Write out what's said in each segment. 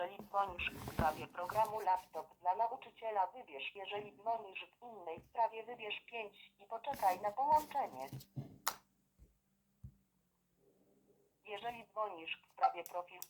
Jeżeli dzwonisz w sprawie programu laptop dla nauczyciela, wybierz. Jeżeli dzwonisz w innej sprawie, wybierz 5 i poczekaj na połączenie. Jeżeli dzwonisz w sprawie profil...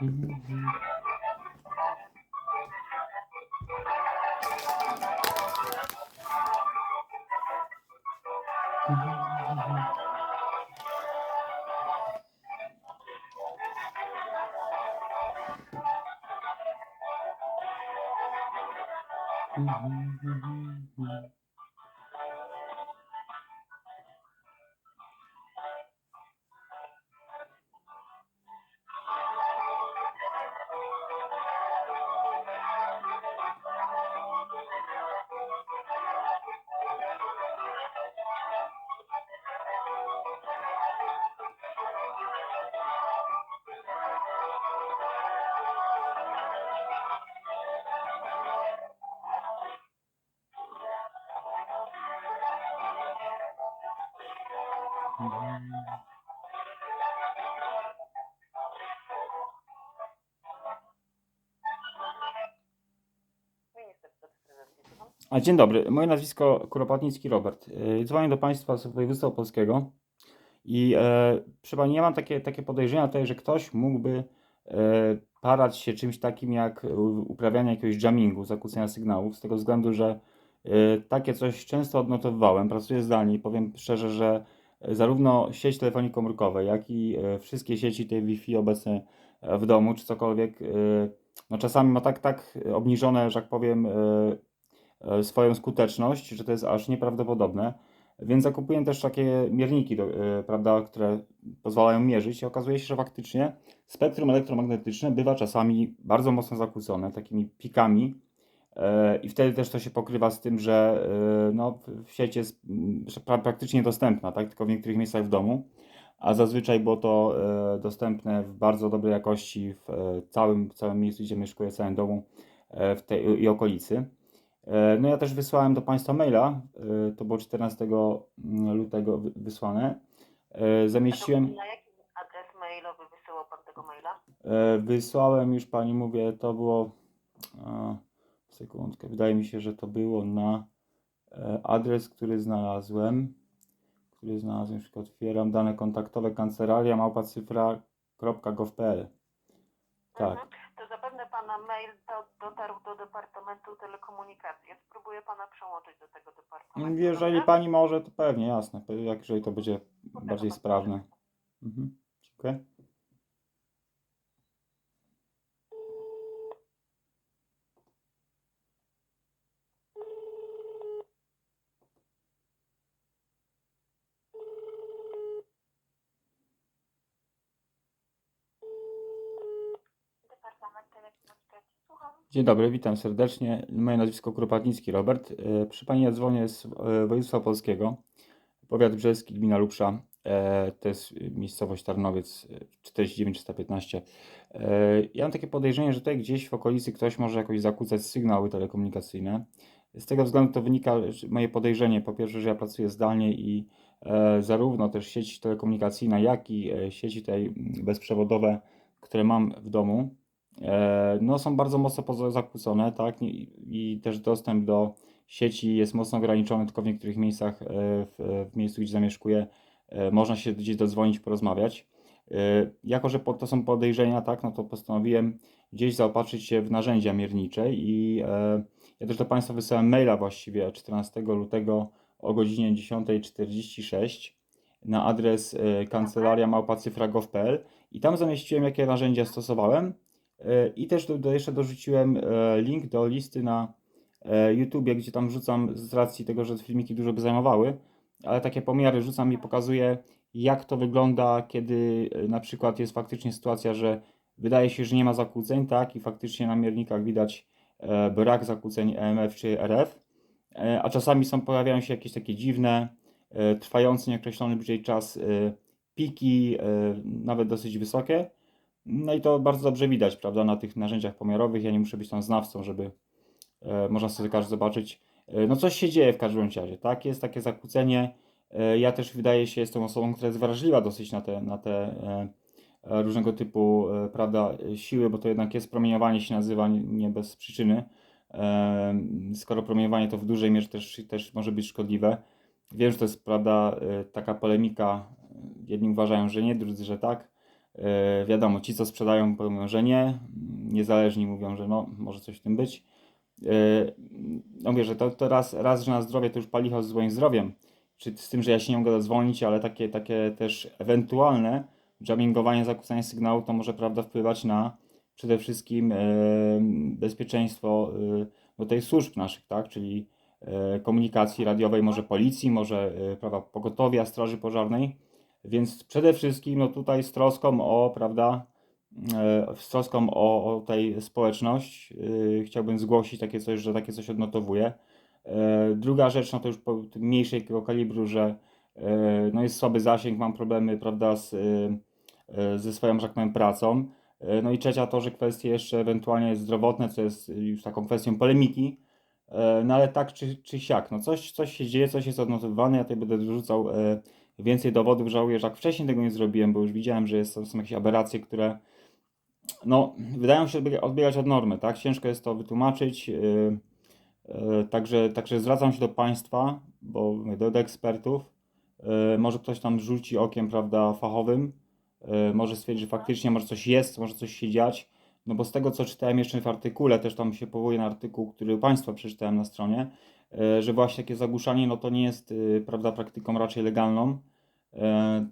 mm-hmm. A dzień dobry, moje nazwisko Kuropatnicki Robert. Yy, Dzwonię do Państwa z województwa opolskiego i e, proszę Pani, ja mam takie, takie podejrzenia tutaj, że ktoś mógłby e, parać się czymś takim jak uprawianie jakiegoś jammingu, zakłócenia sygnałów, z tego względu, że e, takie coś często odnotowywałem, pracuję zdalnie i powiem szczerze, że zarówno sieć telefonii komórkowej, jak i e, wszystkie sieci tej Wi-Fi obecne e, w domu, czy cokolwiek, e, no czasami ma tak, tak obniżone, że tak powiem, swoją skuteczność, że to jest aż nieprawdopodobne. Więc zakupiłem też takie mierniki, prawda, które pozwalają mierzyć i okazuje się, że faktycznie spektrum elektromagnetyczne bywa czasami bardzo mocno zakłócone takimi pikami i wtedy też to się pokrywa z tym, że e, no, w- w sieci jest mm, praktycznie dostępna, tak, tylko w niektórych miejscach w domu, a zazwyczaj było to e, dostępne w bardzo dobrej jakości w e, całym, całym miejscu, gdzie mieszkuję, całym domu e, w tej i okolicy. E, No ja też wysłałem do Państwa maila, e, to było 14 lutego wy- wysłane. E, Zamieściłem, Na jaki adres mailowy wysyłał Pan tego maila? e, wysłałem już Pani, mówię, to było, sekundkę, wydaje mi się, że to było na e, adres, który znalazłem, który znalazłem, już otwieram, dane kontaktowe kancelaria małpacyfra.gov.pl Tak. Mhm. To zapewne Pana mail do, dotarł do Departamentu Telekomunikacji. Ja spróbuję Pana przełączyć do tego departamentu. Jeżeli dobrze? Pani może, to pewnie, jasne, jak jeżeli to będzie bardziej sprawne. Mhm. Dziękuję. Dzień dobry, witam serdecznie. Moje nazwisko Kropatnicki Robert. E, Przy Pani ja dzwonię z e, województwa polskiego. Powiat brzeski, gmina Lubsza. E, To jest miejscowość Tarnowiec e, 49315. E, Ja mam takie podejrzenie, że tutaj gdzieś w okolicy ktoś może jakoś zakłócać sygnały telekomunikacyjne. Z tego względu to wynika moje podejrzenie. Po pierwsze, że ja pracuję zdalnie i zarówno też sieć telekomunikacyjna, jak i sieci mm, bezprzewodowe, które mam w domu, no, są bardzo mocno zakłócone, tak? I, I też dostęp do sieci jest mocno ograniczony, tylko w niektórych miejscach, e, w, w miejscu, gdzie zamieszkuję, e, można się gdzieś dodzwonić, porozmawiać. E, Jako, że to są podejrzenia, tak, no to postanowiłem gdzieś zaopatrzyć się w narzędzia miernicze i e, ja też do Państwa wysłałem maila właściwie 14 lutego o godzinie 10.46 na adres e, kancelaria małpacyfra.gov.pl i tam zamieściłem, jakie narzędzia stosowałem e, i też do, do, jeszcze dorzuciłem e, link do listy na e, YouTubie, gdzie tam wrzucam z racji tego, że filmiki dużo by zajmowały, ale takie pomiary rzucam i pokazuję, jak to wygląda, kiedy e, na przykład jest faktycznie sytuacja, że wydaje się, że nie ma zakłóceń, tak, i faktycznie na miernikach widać e, brak zakłóceń EMF czy RF, e, a czasami są, pojawiają się jakieś takie dziwne, e, trwające nieokreślony bliżej czas e, piki, e, nawet dosyć wysokie. No i to bardzo dobrze widać, prawda, na tych narzędziach pomiarowych. Ja nie muszę być tam znawcą, żeby e, można sobie każdy zobaczyć. E, no coś się dzieje w każdym razie, tak? Jest takie zakłócenie. E, ja też wydaje się, jestem osobą, która jest wrażliwa dosyć na te, na te e, e, różnego typu, e, prawda, e, siły, bo to jednak jest promieniowanie się nazywa nie- bez przyczyny. E, Skoro promieniowanie to w dużej mierze też, też może być szkodliwe. Wiem, że to jest, prawda, e, taka polemika. Jedni uważają, że nie, drudzy, że tak. E, Wiadomo, ci, co sprzedają, mówią, że nie. Niezależni mówią, że no, może coś w tym być. E, No mówię, że to, to raz, raz, że na zdrowie to już palicho z moim zdrowiem, czy z tym, że ja się nie mogę dodzwonić, ale takie, takie też ewentualne jammingowanie, zakłócanie sygnału to może prawda wpływać na przede wszystkim e, bezpieczeństwo e, no, tej służb naszych, tak, czyli komunikacji radiowej, może policji, może prawda, pogotowia, straży pożarnej, więc przede wszystkim no, tutaj z troską o, prawda, e, z troską o, o tej społeczność e, chciałbym zgłosić takie coś, że takie coś odnotowuję. E, Druga rzecz, no to już po mniejszego kalibru, że no jest słaby zasięg, mam problemy, prawda, z, ze swoją, że tak powiem, pracą. No i trzecia to, że kwestie jeszcze ewentualnie zdrowotne, co jest już taką kwestią polemiki, no ale tak czy, czy siak, no coś, coś się dzieje, coś jest odnotowywane, ja tutaj będę dorzucał e, więcej dowodów, żałuję, że jak wcześniej tego nie zrobiłem, bo już widziałem, że jest, są jakieś aberracje, które no, wydają się odbiega- odbiegać od normy, tak? Ciężko jest to wytłumaczyć. Yy, yy, także, także zwracam się do Państwa, bo do, do ekspertów. Yy, może ktoś tam rzuci okiem, prawda, fachowym. Może stwierdzić, że faktycznie może coś jest, może coś się dziać. No bo z tego, co czytałem jeszcze w artykule, też tam się powołuję na artykuł, który Państwa przeczytałem na stronie, że właśnie takie zagłuszanie, no to nie jest, yy, prawda, praktyką raczej legalną. Yy,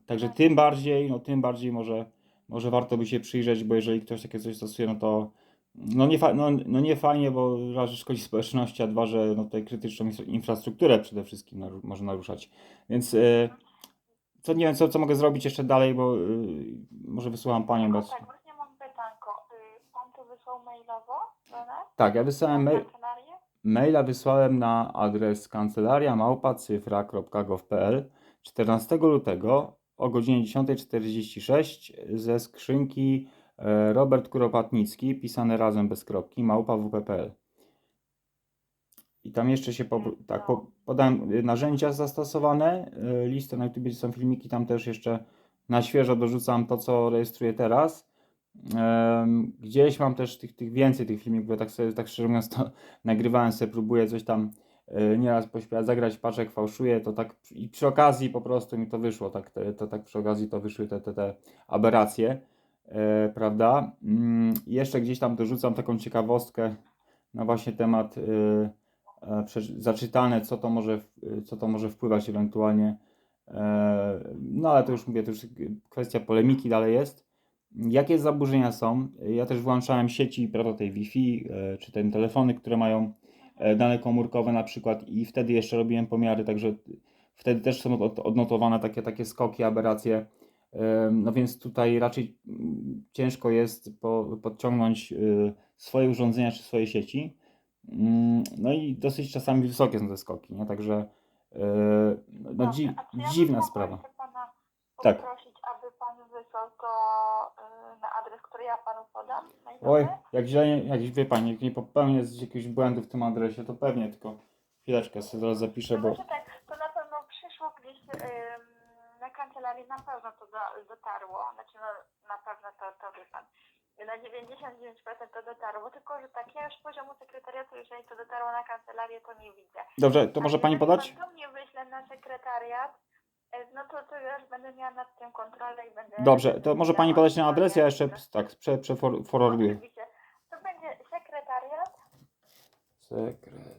także tym bardziej, no tym bardziej może może warto by się przyjrzeć, bo jeżeli ktoś takie coś stosuje, no to no nie, fa- no, no nie fajnie, bo raz, że szkodzi społeczności, a dwa, że no tutaj krytyczną infra- infrastrukturę przede wszystkim naru- może naruszać. Więc e, co nie wiem, co, co mogę zrobić jeszcze dalej, bo e, może wysłucham Panią. Bez... Tak, właśnie mam pytanko. Y, Pan to wysłał mailowo do nas? Tak, ja wysłałem mail? Maila wysłałem na adres kancelaria małpacyfra.gov.pl 14 lutego o godzinie 10.46 ze skrzynki e, Robert Kuropatnicki, pisane razem bez kropki, małpa wp.pl. I tam jeszcze się po, tak, po, podałem narzędzia zastosowane, y, listę na YouTube, są filmiki, tam też jeszcze na świeżo dorzucam to, co rejestruję teraz. Gdzieś mam też tych, tych więcej tych filmików, bo tak sobie, tak szczerze mówiąc, to nagrywałem sobie, próbuję coś tam y, nieraz pośpiewać, zagrać paczek, fałszuję, to tak i przy okazji po prostu mi to wyszło, tak, te, to tak przy okazji to wyszły te, te, te aberracje, e, prawda? Mm, i jeszcze gdzieś tam dorzucam taką ciekawostkę na właśnie temat e, przeczy- zaczytane, co to może, w- co to może wpływać ewentualnie. E, No ale to już mówię, to już kwestia polemiki dalej jest. Jakie zaburzenia są? Ja też włączałem sieci, prawda, tej Wi-Fi, e, czy te telefony, które mają e, dane komórkowe na przykład i wtedy jeszcze robiłem pomiary, także wtedy też są od- odnotowane takie, takie skoki, aberracje. E, No więc tutaj raczej mm, ciężko jest po, podciągnąć swoje urządzenia czy swoje sieci. Mm, No i dosyć czasami wysokie są te skoki, nie? Także no dzi, dziwna sprawa. Tak. Wysłał to y, na adres, który ja panu podam? Oj, jak źle, jak wie pani, jak nie popełnię jakiegoś błędu w tym adresie, to pewnie, tylko chwileczkę sobie zaraz zapiszę, No bo... tak, to na pewno przyszło gdzieś ym, na kancelarię, na pewno to do, dotarło, znaczy no, na pewno to, to wie pan. Na 99% to dotarło, tylko że tak, ja już poziomu sekretariatu, jeżeli to dotarło na kancelarię, to nie widzę. Dobrze, to może pani podać? Pan do mnie wyśle na sekretariat, no to, to ja już będę miała nad tym kontrolę i będę... Dobrze, to może pani podać na adres, ja jeszcze tak prze, przeforwarduję. Oczywiście. To będzie sekretariat, Sekretariat.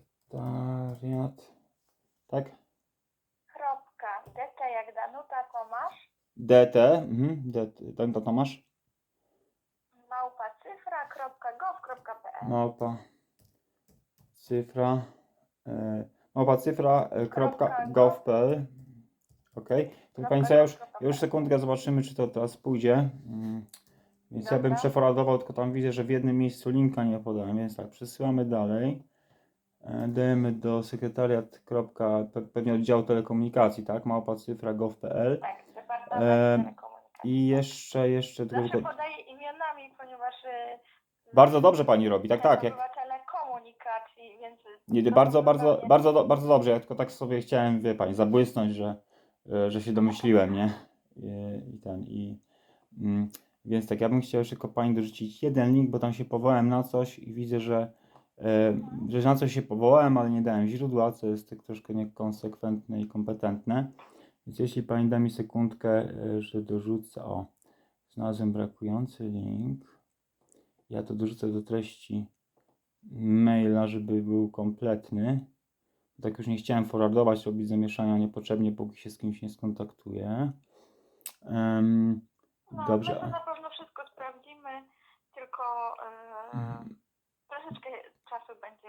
Tak? kropka, dete jak Danuta, DT, mhm, DT, ten to Tomasz? Małpa cyfra.gov.pl Małpa cyfra e, małpa cyfra e, kropka gov.pl ok, pani co, ja już, ja już sekundkę zobaczymy czy to teraz pójdzie. Mm, więc ja bym Dobra. przeforwardował, tylko tam widzę, że w jednym miejscu linka nie podałem, więc tak, przesyłamy dalej. E, dajemy do sekretariat kropka, pe- pewnie oddziału telekomunikacji, tak, małpa cyfra gov.pl Tak, Departament Em, Telekomunikacji. i jeszcze, jeszcze tylko Zawsze podaję imionami, ponieważ... y, bardzo dobrze pani robi, tak, tak, jak, Obywatele komunikacji, więc... Nie, bardzo, bardzo, bardzo, do- bardzo dobrze. Ja tylko tak sobie chciałem, wie pani, zabłysnąć, że, e, że się domyśliłem, nie? I, i ten, i. Mm, więc tak, ja bym chciał jeszcze tylko pani dorzucić jeden link, bo tam się powołałem na coś i widzę, że, e, że na coś się powołałem, ale nie dałem źródła, co jest tak troszkę niekonsekwentne i kompetentne. Więc jeśli pani da mi sekundkę, e, że dorzucę, o, znalazłem brakujący link. Ja to dorzucę do treści maila, żeby był kompletny. Tak już nie chciałem forwardować, robić zamieszania niepotrzebnie, póki się z kimś nie skontaktuję. Em, No, dobrze. my to na pewno wszystko sprawdzimy, tylko y, Mm, troszeczkę czasu będzie.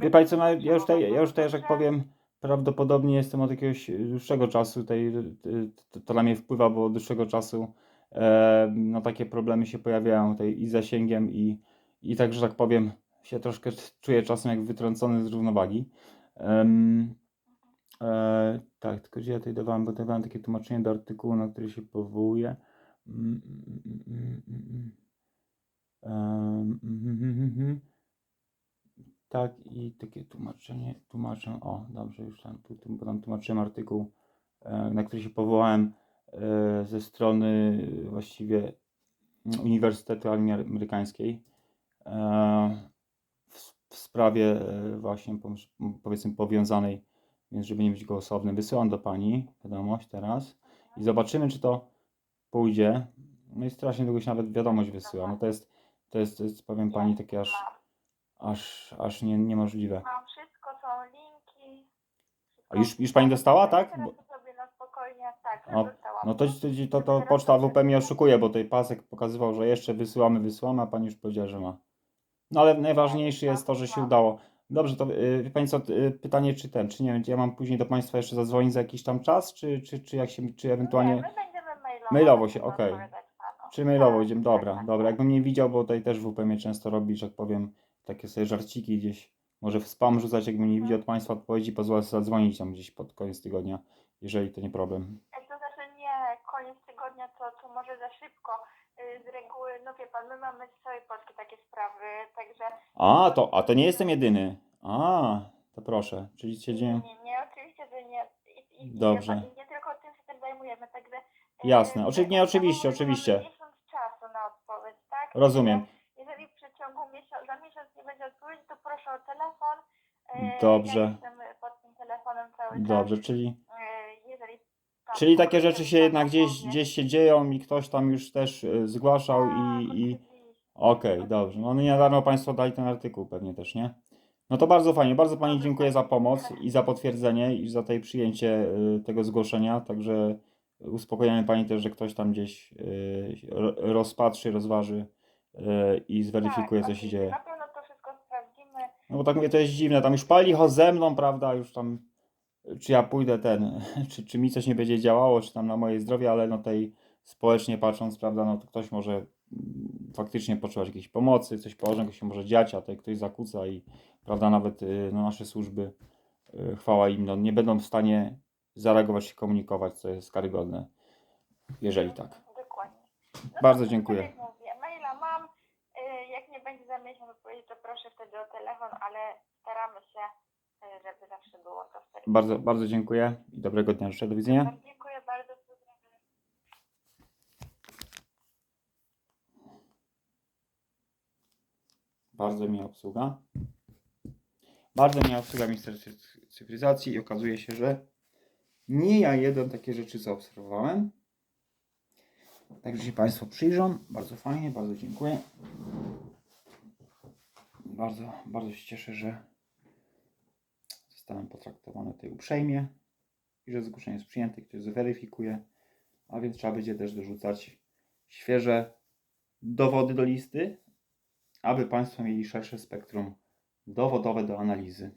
Wie Pani co, no, ja już tutaj, ja już tutaj, że tak powiem, prawdopodobnie jestem od jakiegoś dłuższego czasu tutaj, y, to, to na mnie wpływa, bo od dłuższego czasu e, no takie problemy się pojawiają tutaj i zasięgiem i, i tak, że tak powiem, się troszkę czuję czasem jak wytrącony z równowagi. Em, e, tak, tylko gdzie ja tutaj dawałem, bo dawałem takie tłumaczenie do artykułu, na który się powołuję. Tak, i takie tłumaczenie, tłumaczę, o, dobrze, już tam, tu, tu, bo tam tłumaczyłem artykuł, e, na który się powołałem e, ze strony właściwie Uniwersytetu Armii Amerykańskiej. E, w, sprawie e, właśnie powiedzmy powiązanej, więc żeby nie być gołosłownym, wysyłam do Pani wiadomość teraz i zobaczymy, czy to pójdzie. No i strasznie długo się nawet wiadomość wysyła, no to jest, to jest, to jest powiem Pani, takie aż, aż, aż nie, niemożliwe. mam wszystko, są linki. A już- już pani dostała, tak? Bo- tak, O, dostałam. No to, to, to, to poczta WP mnie oszukuje, bo tutaj pasek pokazywał, że jeszcze wysyłamy, wysyłamy, a pani już powiedziała, że ma. No ale najważniejsze jest to, że się udało. Dobrze, to yy, wie co, y, pytanie czy ten, czy nie wiem, ja mam później do państwa jeszcze zadzwonić za jakiś tam czas, czy, czy, czy jak się, czy Nie, ewentualnie, my będziemy mailowo. Mailowo się, okej. czy mailowo Tak, idziemy, dobra, dobra, jakbym nie widział, bo tutaj też WP mnie często robi, że tak powiem, takie sobie żarciki gdzieś, może w spam rzucać, jakbym nie widział od państwa odpowiedzi, pozwolę sobie zadzwonić tam gdzieś pod koniec tygodnia, jeżeli to nie problem. To znaczy nie, koniec tygodnia to, to może za szybko. Y, Z reguły, no wie pan, my mamy z całej Polski takie sprawy, także... A, to, a to nie jestem jedyny. A, to proszę, czyli się dzieje. Nie, nie, oczywiście, że nie. I, i, Dobrze. I, nie tylko tym się tym zajmujemy, także... e, Jasne. Oczy- nie, tak, oczywiście, mamy oczywiście. miesiąc czasu na odpowiedź, tak? Rozumiem. Jeżeli w przeciągu miesiąca, za miesiąc nie będzie odpowiedzi, to proszę o telefon. E, Dobrze. Ja jestem pod tym telefonem cały czas. Dobrze, czyli, czyli takie rzeczy się jednak gdzieś, gdzieś się dzieją i ktoś tam już też y, zgłaszał i, i... Okej, dobrze. No niedawno Państwo dali ten artykuł pewnie też, nie? No to bardzo fajnie, bardzo Pani dziękuję za pomoc i za potwierdzenie i za tej przyjęcie y, tego zgłoszenia, także uspokajamy Pani też, że ktoś tam gdzieś y, ro- rozpatrzy, rozważy y, i zweryfikuje, tak, co się oczywiście. dzieje. Na pewno to wszystko sprawdzimy. No bo tak mówię, to jest dziwne, tam już pali ho ze mną, prawda, już tam, czy ja pójdę ten, czy, czy mi coś nie będzie działało, czy tam na moje zdrowie, ale no tej społecznie patrząc, prawda, no to ktoś może mm, faktycznie potrzebować jakiejś pomocy, coś poważnego się może dziać, a tutaj ktoś zakłóca i, prawda, nawet y, no, nasze służby, y, chwała im, no nie będą w stanie zareagować się komunikować, co jest karygodne, jeżeli tak. Dokładnie. No Bardzo dziękuję. Tak jak mówię, maila mam. Y, Jak nie będzie za miesiąc odpowiedzi, to proszę wtedy o telefon, ale staramy się, żeby zawsze było to w Bardzo, bardzo dziękuję i dobrego dnia życzę, do widzenia. Dziękuję bardzo. pozdrawiam. Bardzo miła obsługa. Bardzo miła obsługa Ministerstwa Cyfryzacji i okazuje się, że nie ja jeden takie rzeczy zaobserwowałem. Także się Państwo przyjrzą. Bardzo fajnie, bardzo dziękuję. Bardzo, bardzo się cieszę, że zostałem potraktowany tutaj uprzejmie i że zgłoszenie jest przyjęte, ktoś zweryfikuje. a więc trzeba będzie też dorzucać świeże dowody do listy, aby Państwo mieli szersze spektrum dowodowe do analizy.